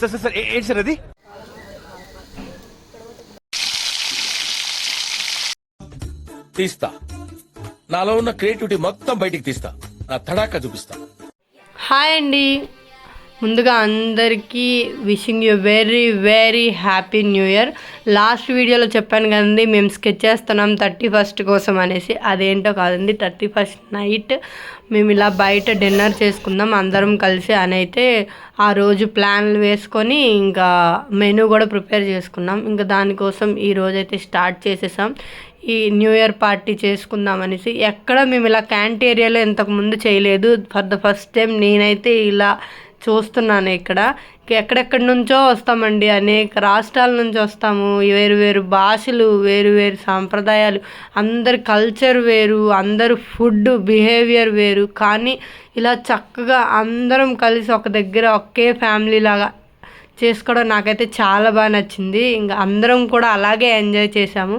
Sir sir ఏంటి sir అది తీస్తా. నాలో ఉన్న క్రియేటివిటీ మొత్తం బయటికి తీస్తా. నా తడాక చూపిస్తా. హాయ్ అండి. ముందుగా అందరికీ wishing you very very happy new year last వీడియోలో చెప్పాను కదండి మేము స్కెచ్ చేస్తున్నాం థర్టీ ఫస్ట్ కోసం అనేసి. అదేంటో కాదండి థర్టీ ఫస్ట్ నైట్ మేము ఇలా బయట డిన్నర్ చేసుకుందాం అందరం కలిసి అని అయితే ఆ రోజు ప్లాన్లు వేసుకొని ఇంకా మెనూ కూడా ప్రిపేర్ చేసుకున్నాం. ఇంకా దానికోసం ఈ రోజైతే స్టార్ట్ చేసేసాం. ఈ న్యూ ఇయర్ పార్టీ చేసుకుందాం అనేసి. ఎక్కడ మేము ఇలా క్యాంటీ ఏరియాలో ఇంతకుముందు చేయలేదు. ఫర్ ద ఫస్ట్ టైం నేనైతే ఇలా చూస్తున్నాను ఇక్కడ. ఎక్కడెక్కడి నుంచో వస్తామండి. అనేక రాష్ట్రాల నుంచి వస్తాము. వేరు వేరు భాషలు వేరు వేరు సాంప్రదాయాలు. అందరి కల్చర్ వేరు అందరు ఫుడ్ బిహేవియర్ వేరు. కానీ ఇలా చక్కగా అందరం కలిసి ఒక దగ్గర ఒకే ఫ్యామిలీ లాగా చేసుకోవడం నాకైతే చాలా బాగా నచ్చింది. ఇంకా అందరం కూడా అలాగే ఎంజాయ్ చేసాము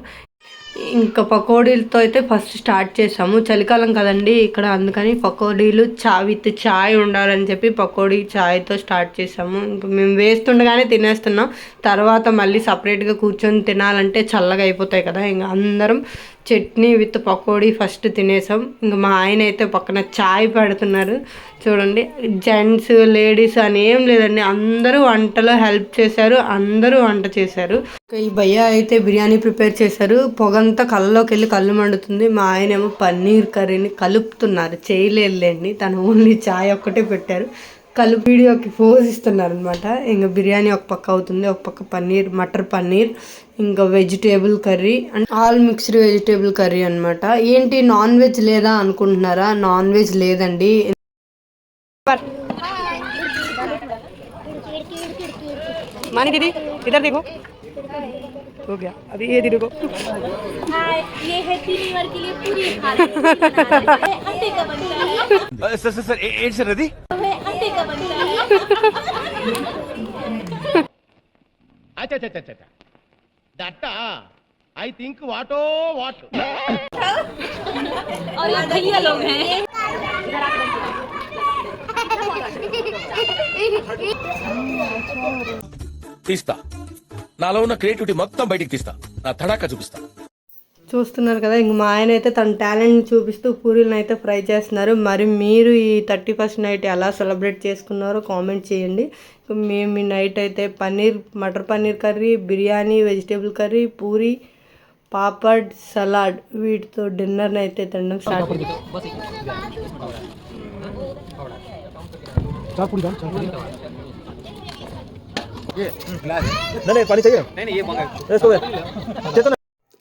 ఇంకా పకోడీలతో అయితే ఫస్ట్ స్టార్ట్ చేసాము చలికాలం కదండి ఇక్కడ అందుకని పకోడీలు చా విత్ చాయ్ ఉండాలని చెప్పి పకోడీ చాయ్తో స్టార్ట్ చేసాము ఇంకా మేము వేస్తుండగానే తినేస్తున్నాం. తర్వాత మళ్ళీ సపరేట్గా కూర్చొని తినాలంటే చల్లగా అయిపోతాయి కదా ఇంకా అందరం చట్నీ విత్ పకోడీ ఫస్ట్ తినేసాం. ఇంకా మా ఆయన అయితే పక్కన చాయ్ పెడుతున్నారు. చూడండి జెంట్స్ లేడీస్ అని ఏం లేదండి. అందరూ వంటలో హెల్ప్ చేశారు. అందరూ వంట చేశారు. ఈ భయ్య అయితే బిర్యానీ ప్రిపేర్ చేశారు. పొగంతా కళ్ళలోకి వెళ్ళి కళ్ళు మండుతుంది. మా ఆయన ఏమో పన్నీర్ కర్రీని కలుపుతున్నారు. చేయలేదులేండి. తను ఓన్లీ చాయ్ ఒక్కటే పెట్టారు. కళ్ళు వీడియోకి పోజ్ ఇస్తున్నారు అనమాట ఇంకా బిర్యానీ ఒక పక్క అవుతుంది ఒక పక్క పన్నీర్ మటర్ పన్నీర్ ఇంకా vegetable curry and all mixed vegetable curry అనమాట ఏంటి నాన్ వెజ్ లేదా అనుకుంటున్నారా? నాన్ వెజ్ లేదండి. మనకి ఇది ఇద్దరు దిగు हो गया। अभी ये दीदी को हाँ, ये है तीन बार के लिए पूरी अंडे का बनता है। सर सर सर एट सर रदी अंडे का बनता है। अच्छा अच्छा अच्छा अच्छा। Data I think what oh what और ये भैया लोग हैं। तीस्ता నాలో ఉన్న క్రియేటివిటీ మొత్తం బయటికి తీస్తా. నా తడాకా చూపిస్తా. చూస్తున్నారు కదా ఇంక మా ఆయన అయితే తన టాలెంట్ చూపిస్తూ పూరీలను అయితే ఫ్రై చేస్తున్నారు. మరి మీరు ఈ థర్టీ ఫస్ట్ నైట్ ఎలా సెలబ్రేట్ చేసుకున్నారో కామెంట్ చేయండి. ఇంక మేము ఈ నైట్ అయితే paneer matar paneer curry biryani vegetable curry puri papad salad వీటితో డిన్నర్ని అయితే తినడం స్టార్ట్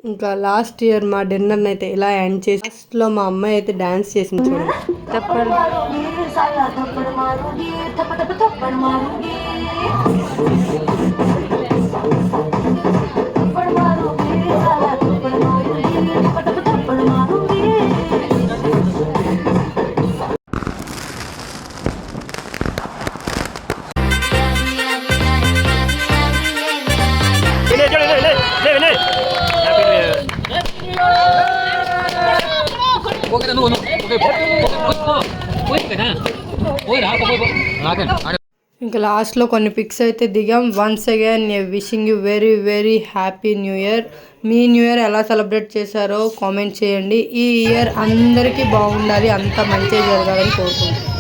ఇంకా లాస్ట్ ఇయర్ మా డిన్నర్ అయితే ఇలా ఎండ్ చేసి లాస్ట్లో మా అమ్మాయి అయితే డాన్స్ చేసింది చూడండి ఇంకా లాస్ట్లో కొన్ని పిక్స్ అయితే దిగాం. Once again wishing you very very happy new year me new year ఎలా సెలబ్రేట్ చేశారో కామెంట్ చేయండి. ఈ ఇయర్ అందరికీ బాగుండాలి అంత మంచిగా జరగాలని కోరుకుంటున్నాను